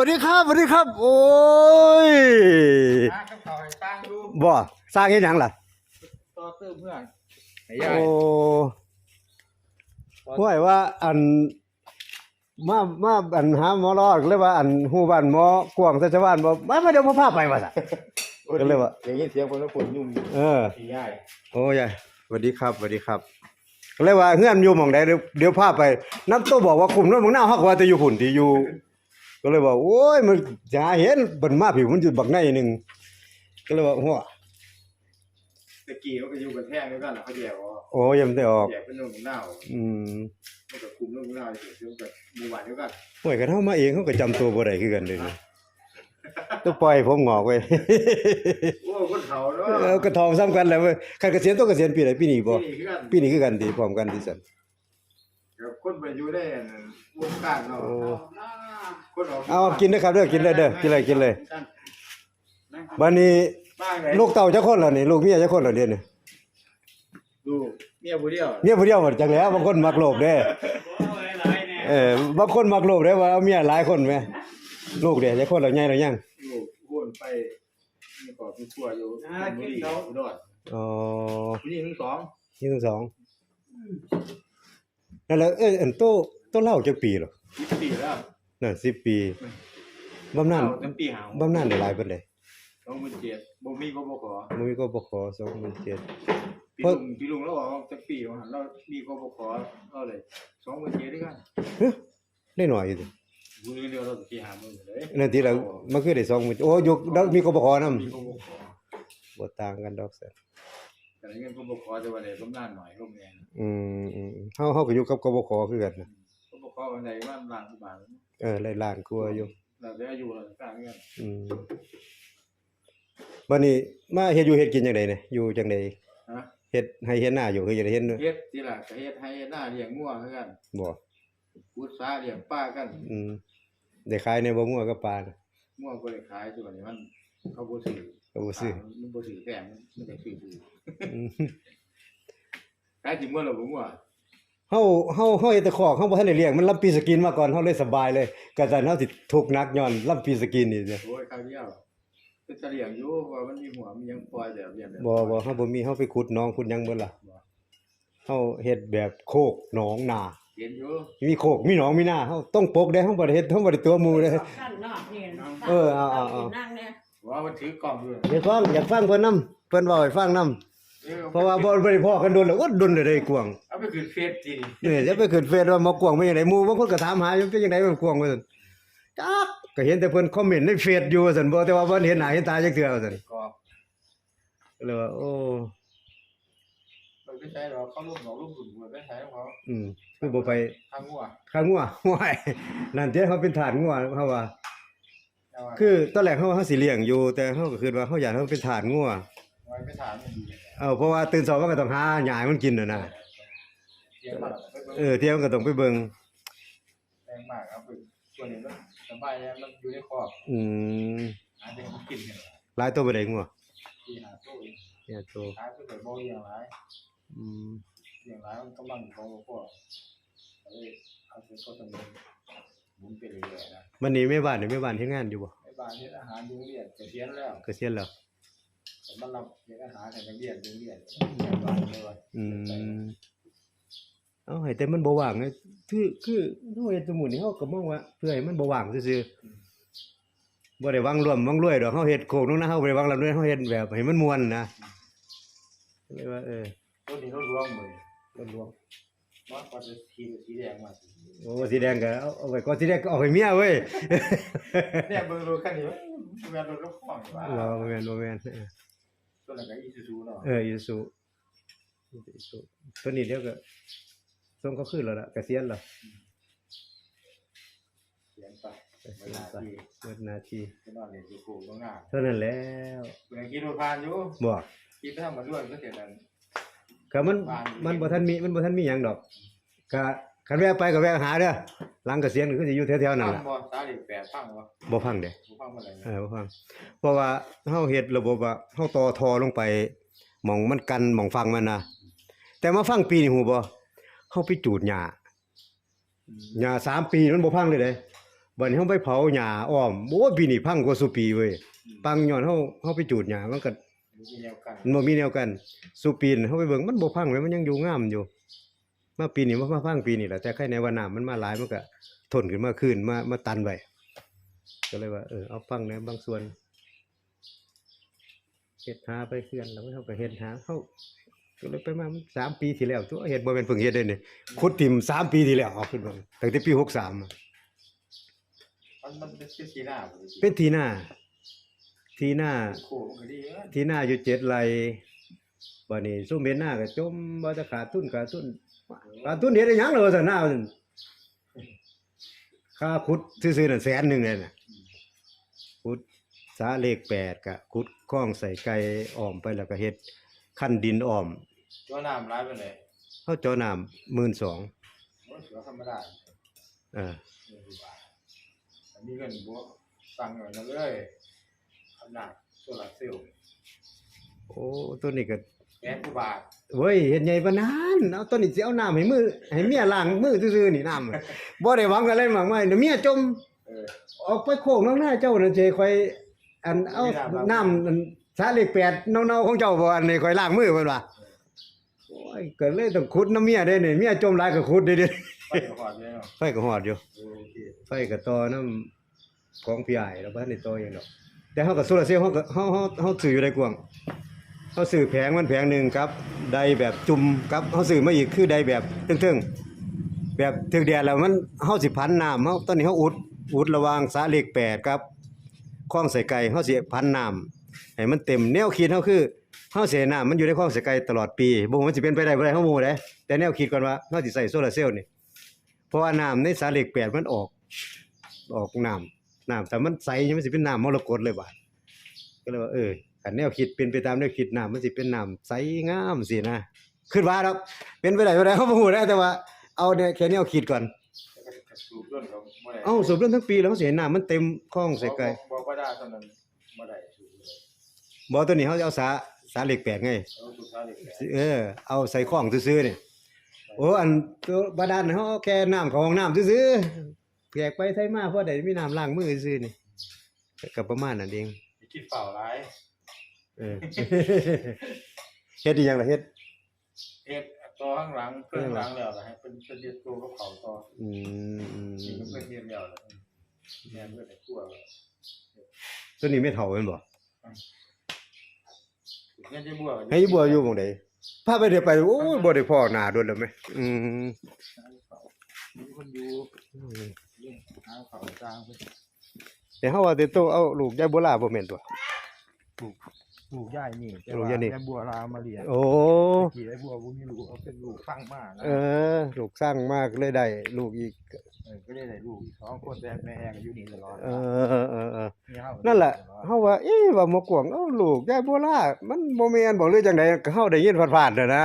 วัสดีครับสวัสดีครับ โอ้ยหากับเขาให้สร้างดูบ่สร้างเฮ็ดหยังล่ะต่อเติมเพื่อนให้ยาโอ้ยห่วยว่าอันมามาอันหาหมอรอดเลยว่าอันฮู้บ้านหมอกวางสัชวานบ่มามาเดี๋ยวมาพาไปว่าซะก็เลยว่าอย่างนี้เสียงคนแล้วคนยุ่งเออที่ยายโอ้ยายสวัสดีครับสวัสดีครับ ก็เลยว่าเฮือนอยู่หม่องใดเดี๋ยวเดี๋ยวพาไปน้ำโตบอกว่าคุมนั้นมึงหน้าฮักว่าจะอยู่หุ่นที่อยู่ ก็เลยว่าโอ้ยมันจะหาเห็นเบิ่นมาผิวมันอยู่บักในหนึงก็เลยว่าหัวตะกี้เขาก็อยู่กันแท่งด้วยกันแล้วเขาแยกออกโอ้ยยังไม่ได้ออกแยกเป็นหนุ่มหน้าอืมมันก็คุมหนุ่มหน้าอยู่ซึ่งกับหมู่บ้านเดียวกันห่วยกันเฮามาเองเขาก็จำตัวบ่ได้คือกันเลยนี่ต้องปล่อยให้ผมงอกไว้โอ้คนเขาเนาะเออก็ทองซ้ำกันแหล้วเว้ยคันเกษียณต้องเกษียณปีไหนปีนี้บ่นี่คือกันปีนี้คือกันดีพร้อมกันดีสัน กับคนไปอยู่ได้วงการเนาะโอ้คนออกเอากินเด้อครับเด้อกินเลยเด้อกินเลยกินเลยบัดนี้บ้างไหนลูกเต้าจักคนแล้วนี่ลูกเมียจักคนแล้วเดี๋ยวนี้ดูเมียผู้เดียวเมียผู้เดียวหมดจังแล้วบางคนมักโลภเด้เออบางคนมักโลภเด้ว่าเอาเมียหลายคนแหมลูกเด้จักคนแล้วใหญ่แล้วยังลูกวนไปมีขอบมีครัวอยู่บุรีอุดรอ๋อผู้หญิงทั้งสองนี่ทั้งสอง นั่นแหละเอ้ยอันโตโตเล่าจักปีเหรอสิบปีแล้วนั่น10ปีบำนาญตั้งปีหาวบำนาญได้หลายเพิ่นเด้สองหมื่นเจ็ดบ่มีก็บ่ขอบ่มีก็บ่ขอ27,000พี่ลุงพี่ลุงแล้วบอกว่าตั้งปีว่าเรามีก็บ่ขอเราเลยสองหมื่นเจ็ดด้วยกันเฮ้ยได้หน่อยอยู่ดิบุญเดียวเราสิหาหมื่นเลยนั่นที่เรามันคือได้20,000โอ้ยกแล้วมีก็บ่ขอนำมีก็บ่ขอบ่ต่างกันดอกแซ่ แต่เงินก็บ่ขอแต่ว่าได้บำนาญหน่อยลงแรงอืมอืมเฮาเฮาก็อยู่กับกบขคือกันนะก็บ่ขอวันใดว่าล้านกว่าบาทเออหลายๆกลัวอยู่เราได้อายุเราต่างกันอืมบัดนี้มาเฮ็ดอยู่เฮ็ดกินจังไดเนี่ยอยู่จังไดฮะเฮ็ดให้เฮ็ดหน้าอยู่คือจังไดเฮ็ดเฮ็ดสิล่ะก็เฮ็ดให้หน้าเลี้ยงงัวคือกันบ่พุทธาเลี้ยงป้ากัน อืมได้ขายในบ่งัวกับปลาน่ะงัวบ่ได้ขายตัวนี้มันเขาบ่ซื้อ ก็บ่ซื้อมันบ่ซื้อแพงมันได้ซื้อถูกอืมขายสิมื้อละบ่งัวเฮาเฮาเฮาเฮ็ดแต่คอกเฮาบ่ทันได้เลี้ยงมันลำปีสกินมาก่อนเฮาเลยสบายเลยก็ซั่นเฮาสิทุกข์หนักย้อนลำปีสกินนี่เนี่ยโอ้ยคราวเดียวเป็นตะเลี้ยงอยู่เพราะว่ามันมีหัวมีหยังปล่อยแบบเลี้ยงแบบบ่บ่เฮาบ่มีเฮาไปขุดหนองขุดหยังเบิดล่ะเฮาเฮ็ดแบบโคกหนองนาเห็นอยู่มีโคกมีหนองมีนาเฮาต้องปกได้เฮาบ่ได้เฮ็ดเฮาบ่ได้ตัวหมู่เด้ขั้นนอกนี่เออเอาเอาเอานั่งเนี่ย ว่ามันถือกล่องอยู่อยากฟังอยากฟังเพิ่นนํเพิ่นเว้าให้ฟังนํออเพราะว่าบ่บ่ได้พ้อกันโดนแล้วอดดนเลยได้กวางเอาไปขึ้นเฟซทีนี้นี่จะไปขึ้นเฟซว่าหมอกวางเป็นจังไดหมู่บางคนก็ถามหาอยู่เป็นจังไดมันกวางว่าซั่นจักก็เห็นแต่เพิ่นคอมเมนต์ในเฟซอยู่ว่าซั่นบ่แต่ว่าบ่เห็นหน้าเห็นตาจักเทื่อว่าซั่นก็ก็เลยว่าโอ้มันไม่ใช่หรอกเขาลูกหนอกลูกหุ่นหัวไม่ใช่ของเขาอืมคือบ่ไปทางงัวข้างงัวห้วยนั่นเด้เขาเป็นฐานงัวเขาว่าแต่ว่า คือตอนแรกเฮาเฮาสิเลี้ยงอยู่ แต่เฮาก็คิดว่าเฮาอยากให้มันเป็นฐานงัวไว้ไปถามมันดีเออเพราะว่าตื่นเช้ามันก็ต้องหาหญ้าให้มันกินน่ะนะเสียงมันไปเออเที่ยงมันก็ต้องไปเบิ่งแรงมากครับส่วนนี้มันสบายแล้วมันอยู่ในครอบอืมอาจจะกินกันหลายตัวบ่ได้งัวที่หาตู้เนี่ยตัวหาตู้แต่บ่อย่างไรอืมอย่างไรมันกำลังของพวกก็เลยเอาไปก็ต้อ งมุนไปเรื่อยๆนะมันนี่แม่บ้านนี่แม่บ้านเฮ็ดงานอยู่บ่ในบ้านนี้อาหารโรงเรียนเกษียณแล้วเกษียณแล้วผมมารับเรียนอาหารให้นักเรียนโรงเรียนเรียนบ้านเลยว่าอืมเอาให้แต่มันบ่ว่างไงคือคือเฮาเฮ็ดสมุนนี่เฮาก็มองว่า เพื่อให้มันบ่ว่างซื่อๆบ่ได้หวังรวมหวังรวยดอกเฮาเฮ็ดโคกนู้นนะเฮาบ่ได้หวังร่ำรวยเฮาเฮ็ดแบบให้มันม่วนนะเลยว่าเออต้นนี้เรารวมเลยมันรวม ว่าปัดสีสีแดงมาสิโอ้สีแดงก็เอาเอาไว้ก่อนสีแดงก็เอาให้เมียเว้ยเนี่ยเบิ่งรถคันนี้แม่นรถรถของว่าบ่บ่แม่นบ่แม่นเออตัวนั้นก็อีซูซูเนาะเอออีสุอีสุตัวนี้เดี๋ยวก็ส่งเขาคืนแล้วล่ะเกษียณแล้วเสียงไปเกเวษียณลาไปที่เบิดหนาทีไปนอนเล่นอยู่กูตรงหน้าเท่านั้นแล้วเพิ่นคิดว่าผ่านอยู่บ่คิดถ้ามาด้วยก็เสียนั้น ก็มันมันบ่ทันมีมันบ่ทันมีหยังดอกก็คันแวะไปก็แวะหาเด้อหลังเกษียณก็สิอยู่แถวๆนั่นล่ะบ่ตาดิแปดฟังบ่บ่พังเด้บ่ฟังบ่ได้เออบ่ฟังเพราะว่าเฮาเฮ็ดระบบว่าเฮาต่อทอลงไปหม่องมันกันหม่องฟังมันนะแต่มาฟังปีนี่ฮู้บ่เฮาไปจูดหญ้าหญ้าสามปีมันบ่พังเลยเด้บัดนี้เฮาไปเผาหญ้าอ้อมโอ้ยปีนี้พังกว่าสุปีเว้ยปังย้อนเฮาเฮาไปจูดหญ้ามันก็ มีแนวกันมันบ่มีแนวกันสุปีนเฮาไปเบิ่งมันบ่พังเว้ยมันยังอยู่งามอยู่ มาปีนี้มามาพังปีนี้แหละแต่ใครในว่าน้ำมันมาหลายมันก็ทนขึ้นมาคืนมามาตันไว้ก็เลยว่าเออเอาฟังในบางส่วนเฮ็ดหาไปเคลื่อนแล้วเฮาก็เฮ็ดหาเฮาก็เลยไปมามันสามปีที่แล้วตัวเฮ็ดบ่แม่นเพิ่งเฮ็ดได้นี่ขุดติ่มสามปีที่แล้วเอาขึ้นมาตั้งแต่ปี63อะมันมันเป็นสีหน้าบ่ได้เป็นทีหน้า ทีหน้าโคมันก็ดีเอ้ยทีหน้าอยู่เจ็ดไร่บัดนี้ซุมเฮ็ดหน้าก็จมบ่จะขาดทุนขาดทุนขาดทุนเฮ็ดได้หยังล่ะว่าซั่นหน้าว่าซั่นค่าขุดซื่อๆนั่นแสนหนึงเลยน่ะขุดสาเลขแปดก็ขุดคลองใส่ไก่อ้อมไปแล้วก็เฮ็ดคั้นดินอ้อมตัวน้ำร้ายไปเลยเฮาเจาะน้ำ12,000มันเสือธรรมดาเออหนึ่งบาทอันนี้เงินบวกสั่งเงินมาเลย ขนาดโซลาร์เซลล์โอ้ตัวนี้ก็แสนกว่าบาทเว้ยเฮ็ดใหญ่ปานนั้นเอาตัวนี้สิเอาน้ำให้มือให้เมียล้างมือซื่อๆนี่น้ำอะบ่ได้หวังอะไรมากมายเดี๋ยวเมียจมเออ ออกไปโคกน้องหน้าเจ้านั่นเจค่อยอันเอาไม่ได้ครับน้ำอันสาเลขแปดเนาๆของเจ้าบ่อันนี้ค่อยล้างมือเพิ่นว่าโอ้ยก็เลยต้องขุดน้ำเมียได้นี่เมียจมหลายก็ขุดได้เด้ไปกับหอดเลยเนาะไฟก็ฮอดอยู่โอเค ไฟก็ต่อน้ำของพี่อ้ายแล้วบ่ทันได้ต่อหยังดอก แต่เฮาก็โซลาร์เซลล์เฮาก็เฮาเฮาเฮาซื้ออยู่ได้กวางเฮาซื้อแผงมันแผงหนึ่งครับใดแบบจุ่มครับเฮาซื้อมาอีกคือใดแบบตึงๆแบบถึกแดดแล้วมันเฮาสิพันน้ำเฮาตอนนี้เฮาอุดอุดระวางสาเลขแปดครับคลองใส่ไก่เฮาเสิพันน้ำให้มันเต็มแนวคิดเฮาคือเฮาเสิให้น้ำมันอยู่ในคลองใส่ไก่ตลอดปีบ่ว่ามันสิเป็นไปได้บ่ได้เฮาบ่เด้แต่แนวคิดก่อนว่าเฮาสิใส่โซลาร์เซลล์นี่เพราะว่าน้ำในสาเลขแปดมันออกออกน้ำ น้ำแต่มันใสมันสิเป็นน้ำมรกตเลยบาดก็เลยว่าเออคันแนวคิดเป็นไปตามแนวคิดน้ำมันสิเป็นน้ำใสงามสินะคิดว่าดอกเป็นไปได้บ่ได้เฮาบ่ฮู้แต่ว่าเอาเนี่ยแค่แนวคิดก่อนสูบเรื่องเขาบ่ได้เอ้าสูบเรื่องทั้งปีแล้วเขาสิเห็นน้ำมันเต็มคลองใส่ไก่บอกบอกว่าได้เท่านั้นบ่ได้สูบเลยบ่ตัวนี้เขาจะเอาสาสาเหล็กแปลกไงเออ เอาใส่คลองซื่อๆนี่โอ้อันตัวบาดาลเขาแค่น้ำของน้ำซื่อ แปลกไปไทยมาเพราะได้มีน้ำล้างมือซื่อๆนี่ก็ประมาณนั้นเองไปกินเปล่าร้ายเออเฮ็ดอีหยังล่ะเฮ็ดเอ็ดตัวข้างหลังเพื่อนข้างหลังแล้วนะฮะเป็นเป็นเดียดตัวกับเขาต่ออืมอืมนี่ก็เพื่อนเดียดแล้วนะแม่นเพื่อนไอ้กลัวเลยตัวนี้ไม่เฒ่าแม่นบ่เงี้ยจะบัวให้บัวอยู่หม่องใดพาไปเดี๋ยวไปโอ้ยบ่ได้พ้อหน้าโดนแล้วแม่อืม มีคนอยู่เรื่องหาเขาจางเพิ่นแต่เฮาว่าแต่โตเอาลูกยายโบราณบ่แม่นตัวลูกย่ายนี่แต่ลูกว่าย่ายนี่แม่บัวลามาเลี้ยงโอ้ กี่ไอ้บัวบ่มีลูกเอาเป็นลูกฟังมากนะเออ ลูกสร้างมากเลยได้ ลูกอีก เออก็ได้ได้ลูกอีกสองคนแต่แม่แองอยู่นี่ตลอดเออเออเออเออมีเฮานั่นแหละเฮาว่า เอ๊ะว่าหมอกวางเอ้าลูกยายโบราณมันบ่แม่นบ่หรือจังไดก็เฮาได้ยินผ่านๆน่ะนะ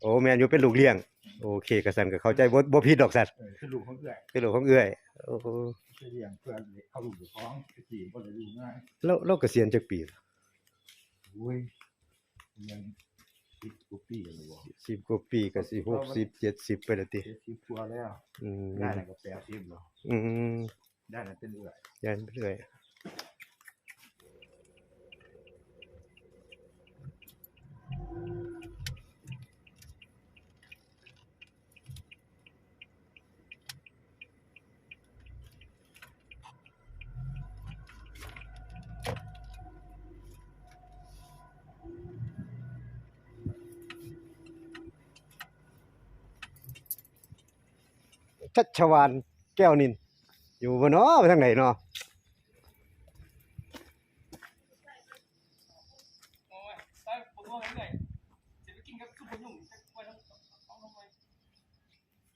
โอ้แม่นอยู่เป็นลูกเลี้ยง โอเคก็ซั่นก็เข้าใจบ่บ่ผิดดอกซั่นเออคือลูกของเอื้อยเป็นลูกของเอื้อยโอ้โหคือเลี้ยงเพื่อนเอาลูกไปฟ้องไปจีบบ่ได้ลูกง่ายแล้วเราเกษียณจักปีโอ้ยยังสิบกว่าปีแล้วบ่10กว่าปีก็สิ60 70ไปแล้วติเจ็ดสิบกว่าแล้วอืมได้แล้วก็แปดสิบแล้วอืมได้แล้วเป็นเอื้อยยันไปเรื่อย ชัชวานแก้วนิน อยู่บ่เนาะไปทางไหนเนาะโอ้ยไปผมว่าไงจะไปกินกับซุปผงนุ่มจะไปต้องเอาลงไป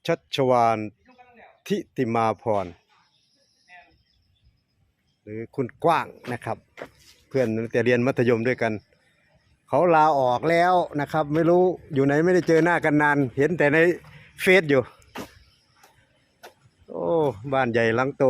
ชัชวานทิติมาพร หรือคุณกว้างนะครับ เพื่อนแต่เรียนมัธยมด้วยกัน เขาลาออกแล้วนะครับ ไม่รู้อยู่ไหนไม่ได้เจอหน้ากันนาน เห็นแต่ในเฟซอยู่ บ้านใหญ่หลังโต